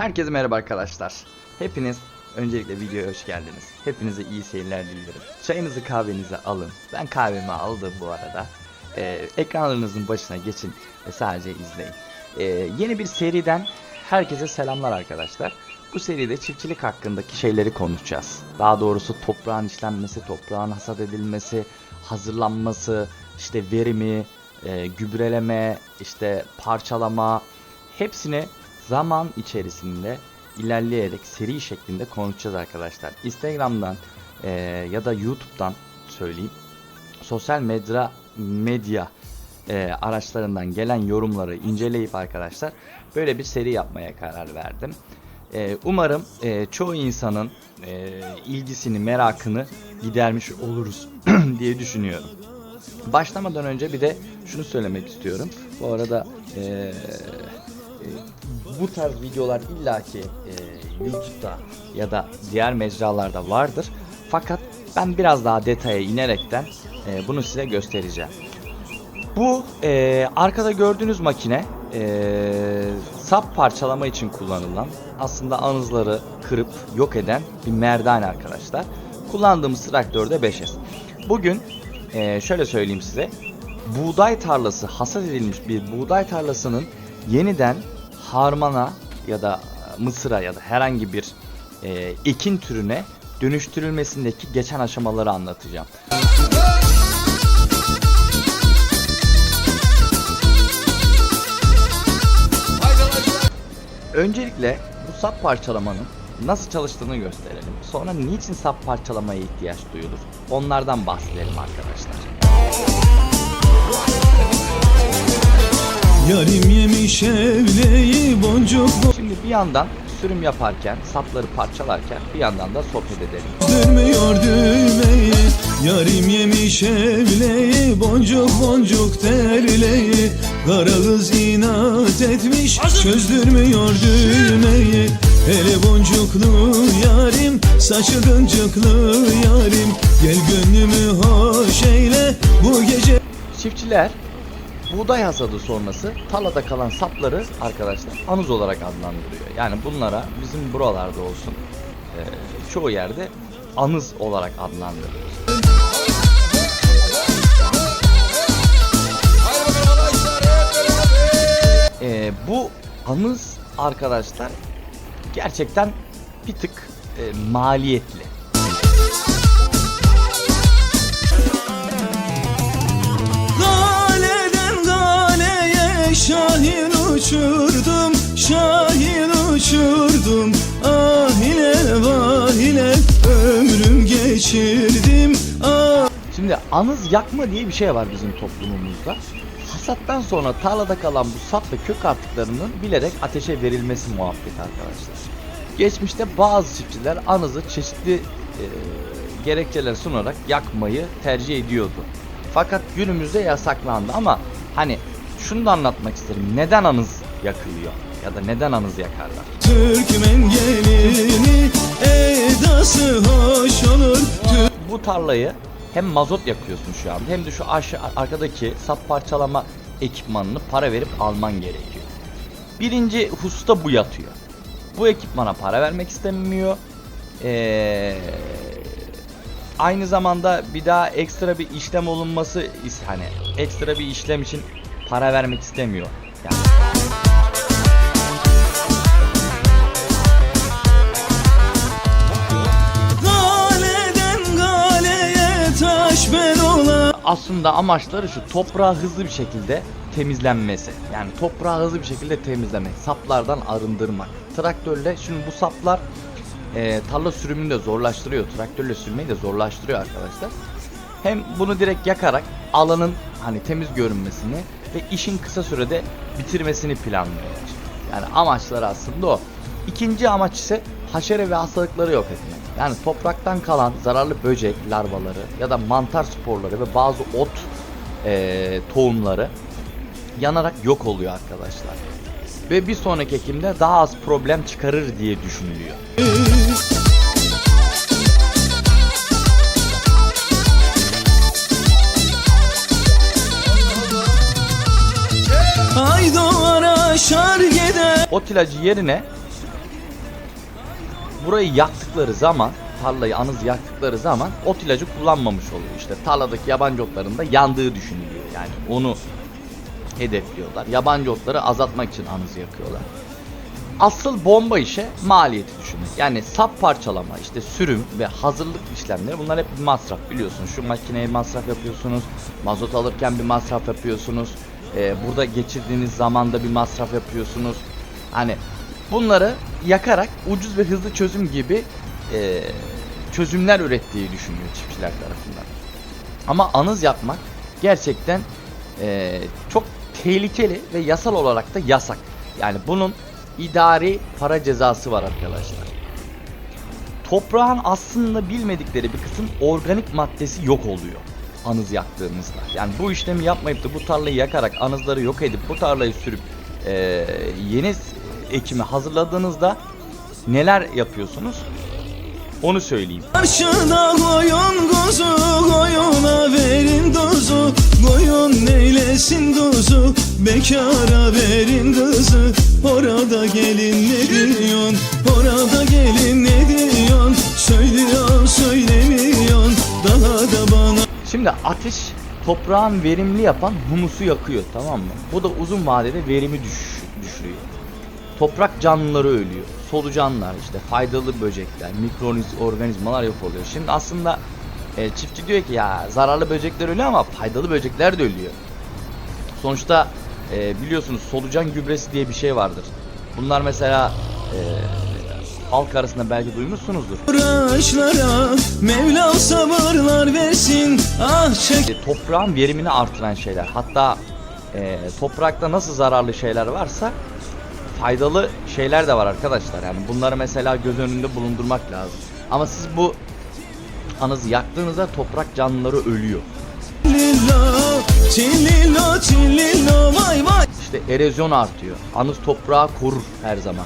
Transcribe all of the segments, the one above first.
Herkese merhaba arkadaşlar. Hepiniz öncelikle videoya hoş geldiniz. Hepinize iyi seyirler dilerim. Çayınızı kahvenizi alın. Ben kahvemi aldım bu arada. Ee, ekranlarınızın başına geçin ve sadece izleyin. Ee, yeni bir seriden herkese selamlar arkadaşlar. Bu seride çiftçilik hakkındaki şeyleri konuşacağız. Daha doğrusu toprağın işlenmesi, toprağın hasat edilmesi, hazırlanması, işte verimi, e, gübreleme, işte parçalama hepsini zaman içerisinde ilerleyerek seri şeklinde konuşacağız arkadaşlar. Instagram'dan e, ya da YouTube'dan söyleyeyim. Sosyal medya medya e, araçlarından gelen yorumları inceleyip arkadaşlar böyle bir seri yapmaya karar verdim. E, umarım e, çoğu insanın e, ilgisini, merakını gidermiş oluruz diye düşünüyorum. Başlamadan önce bir de şunu söylemek istiyorum. Bu arada e, bu tarz videolar illaki e, YouTube'da ya da diğer mecralarda vardır. Fakat ben biraz daha detaya inerekten e, bunu size göstereceğim. Bu e, arkada gördüğünüz makine e, sap parçalama için kullanılan aslında anızları kırıp yok eden bir merdane arkadaşlar. Kullandığımız traktörde 5S. Bugün e, şöyle söyleyeyim size. Buğday tarlası hasat edilmiş bir buğday tarlasının yeniden harmana ya da mısıra ya da herhangi bir e, ekin türüne dönüştürülmesindeki geçen aşamaları anlatacağım. Öncelikle bu sap parçalamanın nasıl çalıştığını gösterelim. Sonra niçin sap parçalamaya ihtiyaç duyulur? Onlardan bahsedelim arkadaşlar. Yarim yemiş evleyi boncuk Şimdi bir yandan sürüm yaparken, sapları parçalarken bir yandan da sohbet edelim. bozdurmuyor düğmeyi Yarim yemiş evleyi boncuk boncuk terleyi. Kara kız inat etmiş çözdürmüyor düğmeyi. Hele boncuklu yarim saçı gıncıklı yarim. Gel gönlümü hoş eyle bu gece Çiftçiler buğday hasadı sonrası tarlada kalan sapları arkadaşlar anız olarak adlandırıyor. Yani bunlara bizim buralarda olsun e, çoğu yerde anız olarak adlandırıyoruz. E, bu anız arkadaşlar gerçekten bir tık e, maliyetli. Uçurdum Ah ile vah ile ömrüm geçirdim Ah Şimdi anız yakma diye bir şey var bizim toplumumuzda. Hasattan sonra tarlada kalan bu sap ve kök artıklarının bilerek ateşe verilmesi muhabbeti arkadaşlar. Geçmişte bazı çiftçiler anızı çeşitli e, gerekçeler sunarak yakmayı tercih ediyordu. Fakat günümüzde yasaklandı ama hani şunu da anlatmak isterim. Neden anız yakılıyor ya da neden anız yakarlar? Türkmen gelini edası hoş olur bu tarlayı hem mazot yakıyorsun şu anda hem de şu aşağı arkadaki sap parçalama ekipmanını para verip alman gerekiyor. Birinci hususta bu yatıyor. Bu ekipmana para vermek istemiyor. Ee, aynı zamanda bir daha ekstra bir işlem olunması hani ekstra bir işlem için para vermek istemiyor. Aslında amaçları şu toprağı hızlı bir şekilde temizlenmesi. Yani toprağı hızlı bir şekilde temizlemek. Saplardan arındırmak. Traktörle şimdi bu saplar e, tarla sürümünü de zorlaştırıyor. Traktörle sürmeyi de zorlaştırıyor arkadaşlar. Hem bunu direkt yakarak alanın hani temiz görünmesini ve işin kısa sürede bitirmesini planlıyorlar. Yani amaçları aslında o. İkinci amaç ise haşere ve hastalıkları yok etmek. Yani topraktan kalan zararlı böcek larvaları ya da mantar sporları ve bazı ot eee, tohumları yanarak yok oluyor arkadaşlar. Ve bir sonraki ekimde daha az problem çıkarır diye düşünülüyor. Ot ilacı yerine burayı yaktıkları zaman tarlayı anız yaktıkları zaman ot ilacı kullanmamış oluyor. İşte tarladaki yabancı otların da yandığı düşünülüyor. Yani onu hedefliyorlar. Yabancı otları azaltmak için anız yakıyorlar. Asıl bomba işe maliyeti düşünün. Yani sap parçalama, işte sürüm ve hazırlık işlemleri bunlar hep bir masraf biliyorsunuz. Şu makineye masraf yapıyorsunuz. Mazot alırken bir masraf yapıyorsunuz. Ee, burada geçirdiğiniz zamanda bir masraf yapıyorsunuz. Hani bunları yakarak ucuz ve hızlı çözüm gibi e, çözümler ürettiği düşünüyor çiftçiler tarafından. Ama anız yapmak gerçekten e, çok tehlikeli ve yasal olarak da yasak. Yani bunun idari para cezası var arkadaşlar. Toprağın aslında bilmedikleri bir kısım organik maddesi yok oluyor anız yaktığınızda. Yani bu işlemi yapmayıp da bu tarlayı yakarak anızları yok edip bu tarlayı sürüp e, yeni ekimi hazırladığınızda neler yapıyorsunuz? Onu söyleyeyim. Karşıda koyun kuzu koyuna verin dozu Koyun neylesin dozu bekara verin kızı Orada gelin ne diyorsun orada gelin ne diyorsun Söylüyor söylemiyorsun daha da bana Şimdi ateş toprağın verimli yapan humusu yakıyor tamam mı? Bu da uzun vadede verimi düş, düşürüyor. Toprak canlıları ölüyor. Solucanlar işte faydalı böcekler, mikroorganizmalar yok oluyor. Şimdi aslında e, çiftçi diyor ki ya zararlı böcekler ölüyor ama faydalı böcekler de ölüyor. Sonuçta e, biliyorsunuz solucan gübresi diye bir şey vardır. Bunlar mesela e, halk arasında belki duymuşsunuzdur. Uğraşlara Mevla sabırlar versin Ah çek E, toprağın verimini artıran şeyler. Hatta e, toprakta nasıl zararlı şeyler varsa faydalı şeyler de var arkadaşlar. Yani bunları mesela göz önünde bulundurmak lazım. Ama siz bu anızı yaktığınızda toprak canlıları ölüyor. Lilo, çililo, çililo, vay vay İşte erozyon artıyor. Anız toprağı korur her zaman.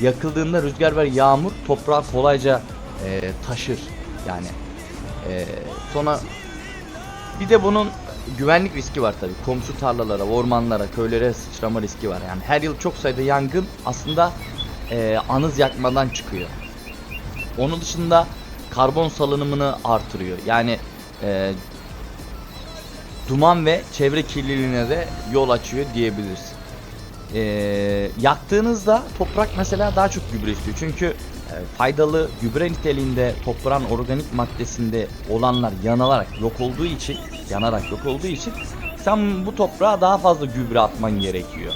Yakıldığında rüzgar ve yağmur toprağı kolayca e, taşır. Yani e, sonra bir de bunun güvenlik riski var tabii. Komşu tarlalara, ormanlara, köylere sıçrama riski var. Yani her yıl çok sayıda yangın aslında e, anız yakmadan çıkıyor. Onun dışında karbon salınımını artırıyor. Yani e, duman ve çevre kirliliğine de yol açıyor diyebiliriz. E, yaktığınızda toprak mesela daha çok gübre istiyor. Çünkü faydalı gübre niteliğinde toprağın organik maddesinde olanlar yanılarak yok olduğu için, yanarak yok olduğu için sen bu toprağa daha fazla gübre atman gerekiyor.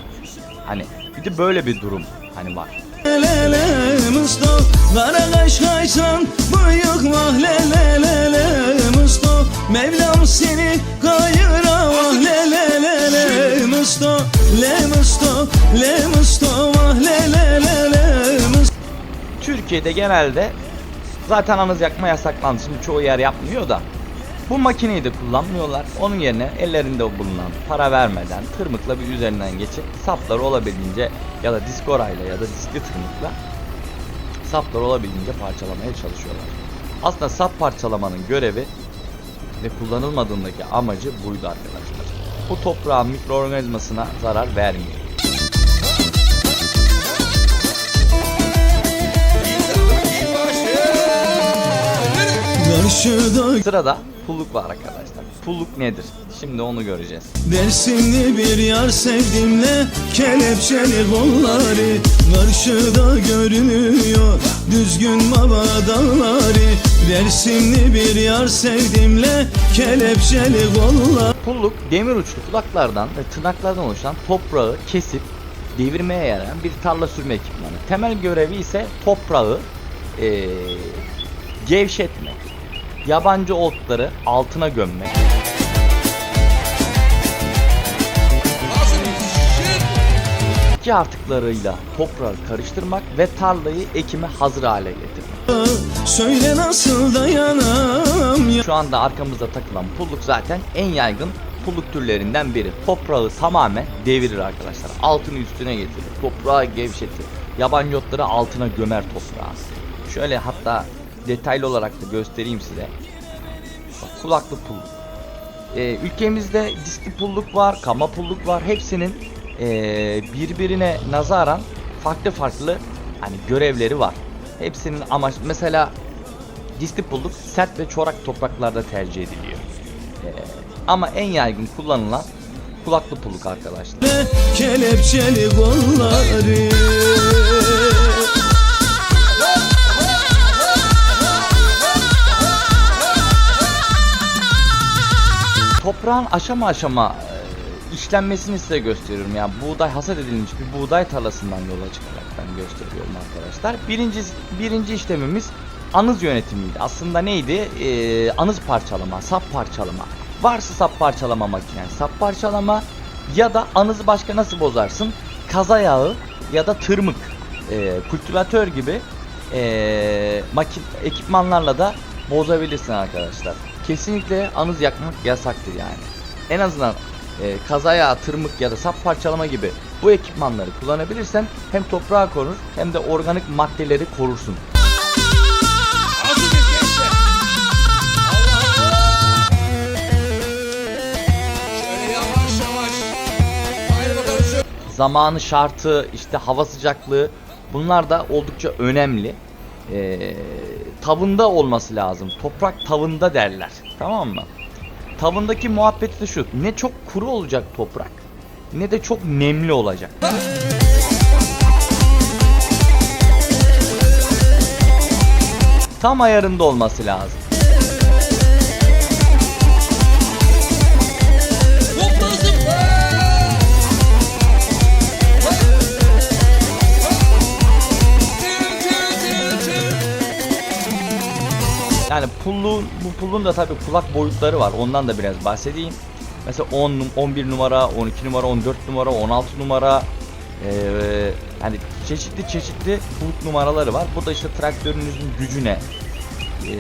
Hani bir de böyle bir durum hani var. Mevlam seni kayıra vah lele lele musto Le musto Le musto vah lele lele musto Türkiye'de genelde zaten anız yakma yasaklandı. Şimdi çoğu yer yapmıyor da. Bu makineyi de kullanmıyorlar. Onun yerine ellerinde bulunan para vermeden tırmıkla bir üzerinden geçip sapları olabildiğince ya da diskorayla ya da diskli tırmıkla sapları olabildiğince parçalamaya çalışıyorlar. Aslında sap parçalamanın görevi ve kullanılmadığındaki amacı buydu arkadaşlar. Bu toprağın mikroorganizmasına zarar vermiyor. Sırada pulluk var arkadaşlar. Pulluk nedir? Şimdi onu göreceğiz. Dersimli bir yar sevdimle Kelepçeli kolları Karşıda görünüyor Düzgün baba Dersimli bir yar sevdimle Kelepçeli kolları Pulluk demir uçlu kulaklardan ve tırnaklardan oluşan toprağı kesip devirmeye yarayan bir tarla sürme ekipmanı. Temel görevi ise toprağı eee, gevşetmek, yabancı otları altına gömmek. İki artıklarıyla toprağı karıştırmak ve tarlayı ekime hazır hale getirmek. Söyle nasıl dayanam ya Şu anda arkamızda takılan pulluk zaten en yaygın pulluk türlerinden biri. Toprağı tamamen devirir arkadaşlar. Altını üstüne getirir. Toprağı gevşetir. Yabancı otları altına gömer toprağı. Şöyle hatta detaylı olarak da göstereyim size. Bak, kulaklı pulluk. Ee, ülkemizde diskli pulluk var, kama pulluk var. Hepsinin ee, birbirine nazaran farklı farklı hani görevleri var. Hepsinin amaç mesela disli pulluk sert ve çorak topraklarda tercih ediliyor. Ee, ama en yaygın kullanılan kulaklı pulluk arkadaşlar. Kelepçeli kolları Toprağın aşama aşama e, işlenmesini size gösteriyorum. Yani buğday hasat edilmiş bir buğday tarlasından yola çıkarak ben gösteriyorum arkadaşlar. Birinci, birinci işlemimiz anız yönetimiydi. Aslında neydi? Ee, anız parçalama, sap parçalama. Varsa sap parçalama makinen, sap parçalama ya da anızı başka nasıl bozarsın? Kaza yağı ya da tırmık, e, kultivatör gibi e, makin ekipmanlarla da bozabilirsin arkadaşlar. Kesinlikle anız yakmak yasaktır yani. En azından e, kaza yağı, tırmık ya da sap parçalama gibi bu ekipmanları kullanabilirsen hem toprağı korur hem de organik maddeleri korursun. Zamanı şartı işte hava sıcaklığı bunlar da oldukça önemli. Ee, tavında olması lazım. Toprak tavında derler. Tamam mı? Tavındaki muhabbet de şu. Ne çok kuru olacak toprak ne de çok nemli olacak. Tam ayarında olması lazım. Yani pulluğun, bu pulluğun da tabii kulak boyutları var. Ondan da biraz bahsedeyim. Mesela 10, num- 11 numara, 12 numara, 14 numara, 16 numara. Ee, yani çeşitli çeşitli pulluk numaraları var. Bu da işte traktörünüzün gücüne ee,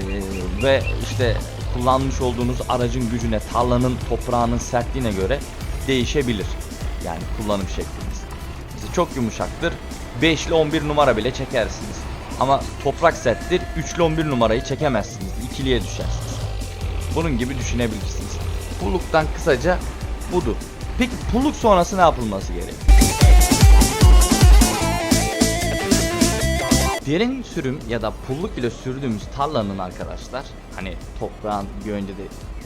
ve işte kullanmış olduğunuz aracın gücüne, tarlanın toprağının sertliğine göre değişebilir. Yani kullanım şekliniz. Mesela çok yumuşaktır. 5 ile 11 numara bile çekersiniz. Ama toprak serttir. 3 ile 11 numarayı çekemezsiniz. İkiliye düşersiniz. Bunun gibi düşünebilirsiniz. Pulluktan kısaca budur. Peki pulluk sonrası ne yapılması gerek? Derin sürüm ya da pulluk ile sürdüğümüz tarlanın arkadaşlar hani toprağın bir önce de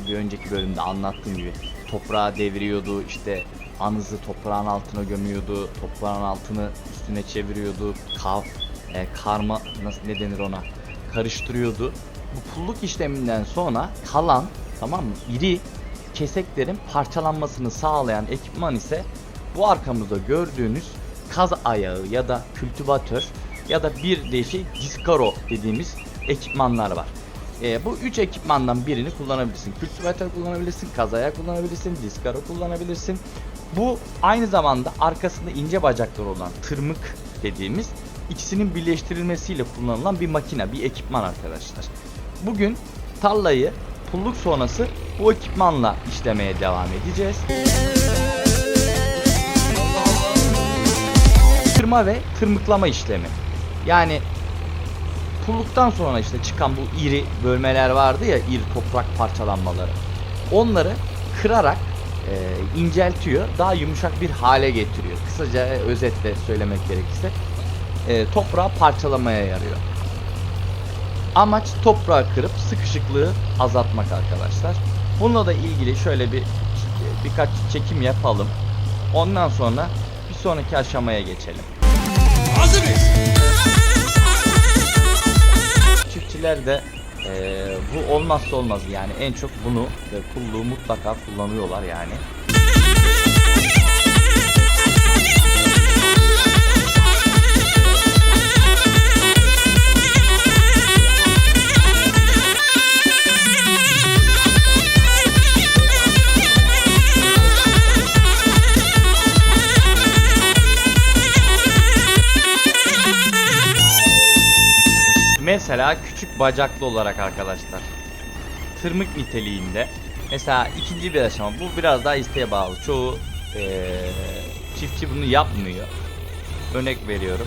bir önceki bölümde anlattığım gibi toprağı deviriyordu işte anızı toprağın altına gömüyordu toprağın altını üstüne çeviriyordu kav e, karma nasıl ne denir ona karıştırıyordu bu pulluk işleminden sonra kalan tamam mı iri keseklerin parçalanmasını sağlayan ekipman ise bu arkamızda gördüğünüz kaz ayağı ya da kültivatör ya da bir de şey diskaro dediğimiz ekipmanlar var. Ee, bu üç ekipmandan birini kullanabilirsin. Kültivatör kullanabilirsin, kaz ayağı kullanabilirsin, diskaro kullanabilirsin. Bu aynı zamanda arkasında ince bacakları olan tırmık dediğimiz ikisinin birleştirilmesiyle kullanılan bir makine, bir ekipman arkadaşlar. Bugün tarlayı pulluk sonrası bu ekipmanla işlemeye devam edeceğiz. Kırma ve tırmıklama işlemi. Yani pulluktan sonra işte çıkan bu iri bölmeler vardı ya iri toprak parçalanmaları. Onları kırarak e, inceltiyor, daha yumuşak bir hale getiriyor. Kısaca özetle söylemek gerekirse e, toprağı parçalamaya yarıyor. Amaç toprağı kırıp sıkışıklığı azaltmak arkadaşlar. Bununla da ilgili şöyle bir birkaç çekim yapalım. Ondan sonra bir sonraki aşamaya geçelim. Hazırız. Çiftçiler de eee, bu olmazsa olmaz yani en çok bunu ve pulluğu mutlaka kullanıyorlar yani. Mesela küçük bacaklı olarak arkadaşlar. Tırmık niteliğinde. Mesela ikinci bir aşama. Bu biraz daha isteğe bağlı. Çoğu eee, çiftçi bunu yapmıyor. Örnek veriyorum.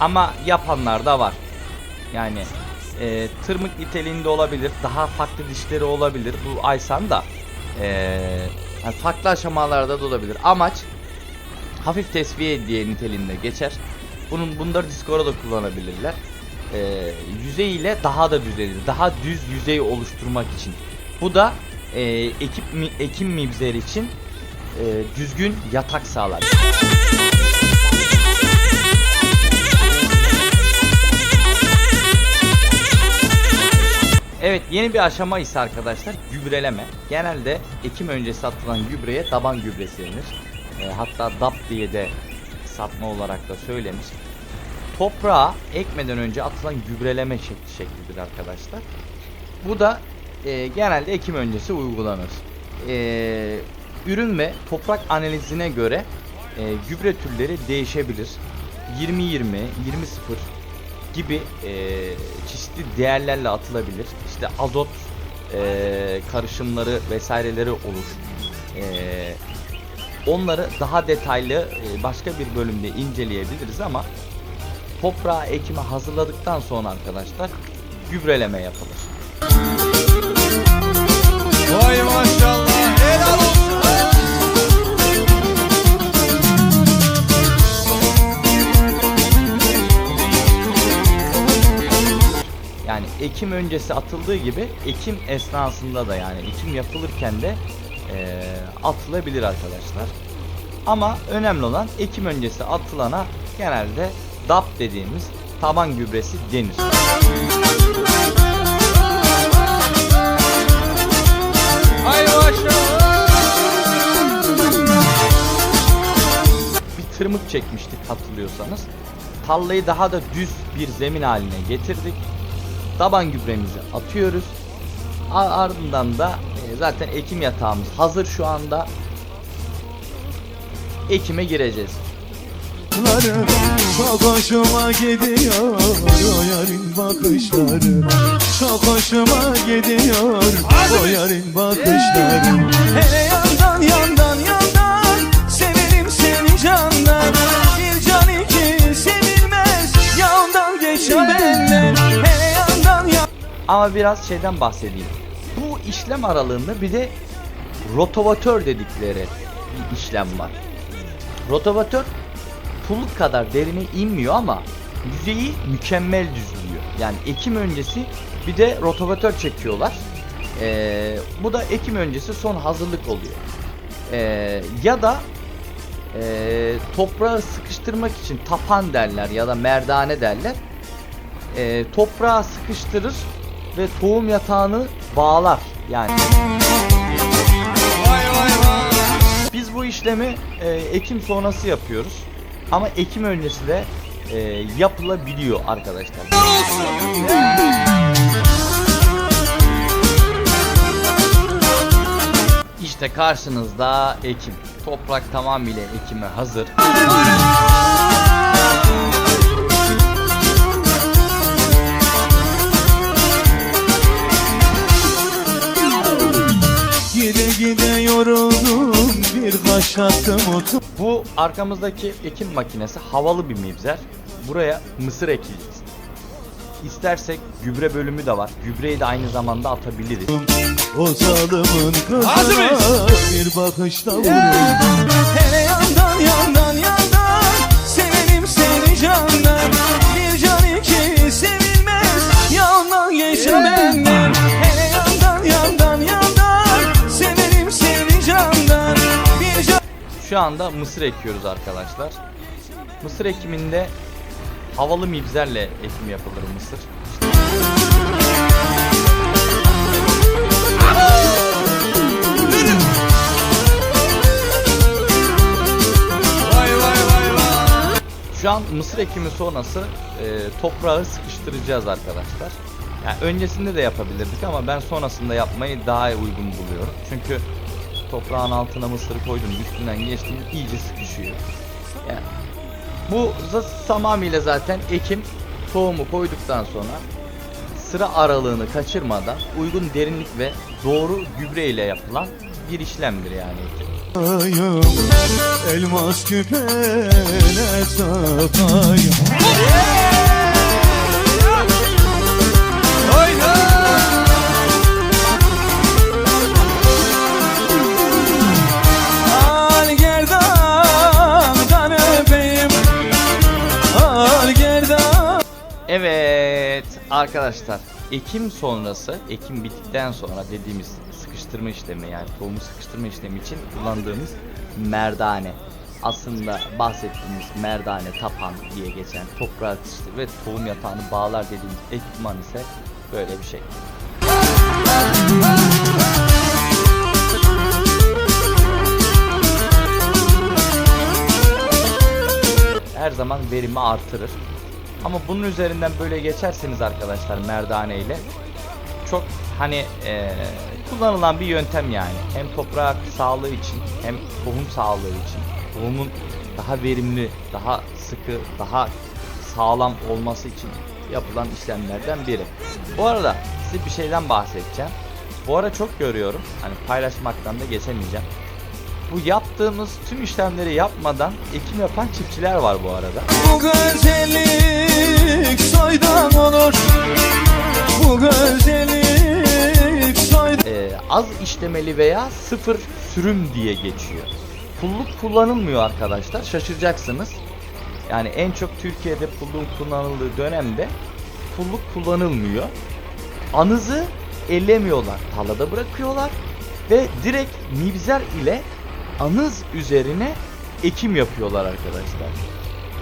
Ama yapanlar da var. Yani eee, tırmık niteliğinde olabilir. Daha farklı dişleri olabilir. Bu Aysan da eee, yani farklı aşamalarda da olabilir. Amaç hafif tesviye diye niteliğinde geçer. Bunun bunları diskora da kullanabilirler. E, yüzey ile daha da düzelir. Daha düz yüzey oluşturmak için. Bu da e, ekip mi, ekim mibzer için e, düzgün yatak sağlar. Evet yeni bir aşama ise arkadaşlar gübreleme. Genelde ekim öncesi atılan gübreye taban gübresi denir. E, hatta DAP diye de satma olarak da söylemiş. Toprağa ekmeden önce atılan gübreleme şekli şeklidir arkadaşlar. Bu da e, genelde ekim öncesi uygulanır. E, ürün ve toprak analizine göre e, gübre türleri değişebilir. 20-20, 20-0 gibi e, çeşitli değerlerle atılabilir. İşte azot e, karışımları vesaireleri olur. E, onları daha detaylı e, başka bir bölümde inceleyebiliriz ama toprağı ekime hazırladıktan sonra arkadaşlar gübreleme yapılır. Vay maşallah. Helal olsun. Yani ekim öncesi atıldığı gibi ekim esnasında da yani ekim yapılırken de eee, atılabilir arkadaşlar. Ama önemli olan ekim öncesi atılana genelde DAP dediğimiz taban gübresi denir. Bir tırmık çekmiştik hatırlıyorsanız. Tarlayı daha da düz bir zemin haline getirdik. Taban gübremizi atıyoruz. Ardından da e, zaten ekim yatağımız hazır şu anda. Ekime gireceğiz. Bakışları Çok hoşuma gidiyor o yarın bakışları Çok hoşuma gidiyor o yarın bakışları. Hele yandan yandan yandan Severim seni candan. Bir can iki sevilmez Yandan geçin benden Hele yandan yandan Ama biraz şeyden bahsedeyim. Bu işlem aralığında bir de rotovatör dedikleri bir işlem var. Rotovatör pulluk kadar derine inmiyor ama yüzeyi mükemmel düzlüyor. Yani ekim öncesi bir de rotovatör çekiyorlar. Ee, bu da ekim öncesi son hazırlık oluyor. Ee, ya da e, toprağı sıkıştırmak için tapan derler ya da merdane derler. E, toprağı sıkıştırır ve tohum yatağını bağlar. Yani biz bu işlemi e, ekim sonrası yapıyoruz. Ama ekim öncesi de e, yapılabiliyor arkadaşlar. İşte karşınızda ekim. Toprak tamamıyla ekime hazır. Gide gide yoruldum Birkaç attım otum Bu arkamızdaki ekim makinesi havalı bir mibzer. Buraya mısır ekeceğiz. İstersek gübre bölümü de var. Gübreyi de aynı zamanda atabiliriz. O zalimin kızına bir bakışta vuruldum Hele yandan yandan Şu anda mısır ekiyoruz arkadaşlar. Mısır ekiminde havalı mibzerle ekim yapılır mısır. Şu an mısır ekimi sonrası e, toprağı sıkıştıracağız arkadaşlar. Yani öncesinde de yapabilirdik ama ben sonrasında yapmayı daha uygun buluyorum. Çünkü toprağın altına mısırı koydum, üstünden geçtim iyice sıkışıyor. Yani bu tamamıyla zaten ekim tohumu koyduktan sonra sıra aralığını kaçırmadan uygun derinlik ve doğru gübre ile yapılan bir işlemdir yani ekim. Elmas küpene takayım Arkadaşlar ekim sonrası, ekim bittikten sonra dediğimiz sıkıştırma işlemi yani tohumu sıkıştırma işlemi için kullandığımız merdane. Aslında bahsettiğimiz merdane tapan diye geçen toprağa sıkıştır ve tohum yatağını bağlar dediğimiz ekipman ise böyle bir şey. her zaman verimi artırır. Ama bunun üzerinden böyle geçerseniz arkadaşlar merdane ile çok hani eee, kullanılan bir yöntem yani. Hem toprak sağlığı için hem tohum sağlığı için. Tohumun daha verimli, daha sıkı, daha sağlam olması için yapılan işlemlerden biri. Bu arada size bir şeyden bahsedeceğim. Bu ara çok görüyorum. Hani paylaşmaktan da geçemeyeceğim. Bu yaptığımız tüm işlemleri yapmadan ekim yapan çiftçiler var bu arada. Bu güzellik soydan olur Bu güzellik soydan Ee, az işlemeli veya sıfır sürüm diye geçiyor. Pulluk kullanılmıyor arkadaşlar. Şaşıracaksınız. Yani en çok Türkiye'de pulluk kullanıldığı dönemde pulluk kullanılmıyor. Anızı ellemiyorlar. Tarlada bırakıyorlar ve direkt mibzer ile anız üzerine ekim yapıyorlar arkadaşlar.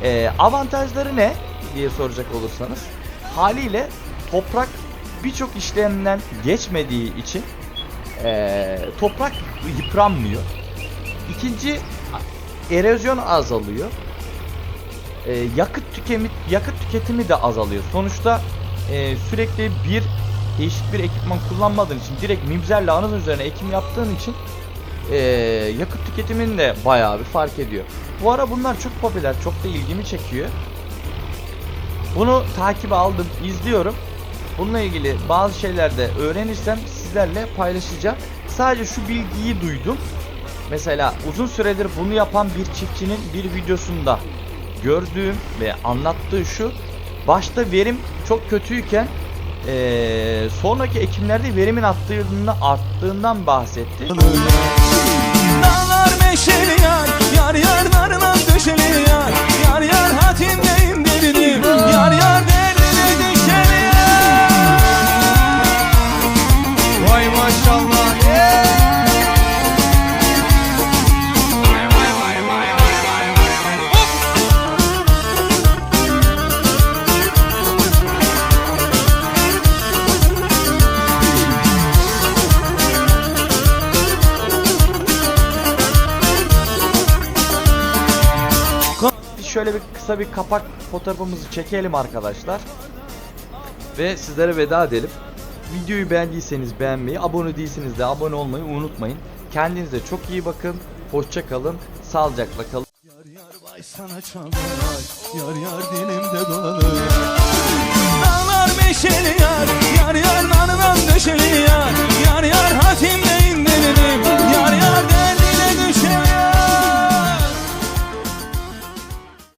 Ee, avantajları ne diye soracak olursanız haliyle toprak birçok işlemden geçmediği için ee, toprak yıpranmıyor. İkinci erozyon azalıyor. Ee, yakıt tükemi yakıt tüketimi de azalıyor. Sonuçta ee, sürekli bir değişik bir ekipman kullanmadığın için direkt mibzerle anız üzerine ekim yaptığın için ee, yakıt tüketimini de bayağı bir fark ediyor. Bu ara bunlar çok popüler, çok da ilgimi çekiyor. Bunu takibe aldım, izliyorum. Bununla ilgili bazı şeyler de öğrenirsem sizlerle paylaşacağım. Sadece şu bilgiyi duydum. Mesela uzun süredir bunu yapan bir çiftçinin bir videosunda gördüğüm ve anlattığı şu. Başta verim çok kötüyken eee, sonraki ekimlerde verimin arttığında arttığından bahsetti. Meşeli yar Yar yar şöyle bir kısa bir kapak fotoğrafımızı çekelim arkadaşlar. Ve sizlere veda edelim. Videoyu beğendiyseniz beğenmeyi, abone değilseniz de abone olmayı unutmayın. Kendinize çok iyi bakın. Hoşça kalın. Sağlıcakla kalın. Yar yar vay sana çalar, yar yar dilimde dolanır. Dağlar meşeli yar, yar yar nanıdan döşeli yar, yar yar hatimle indiririm, yar yar derim.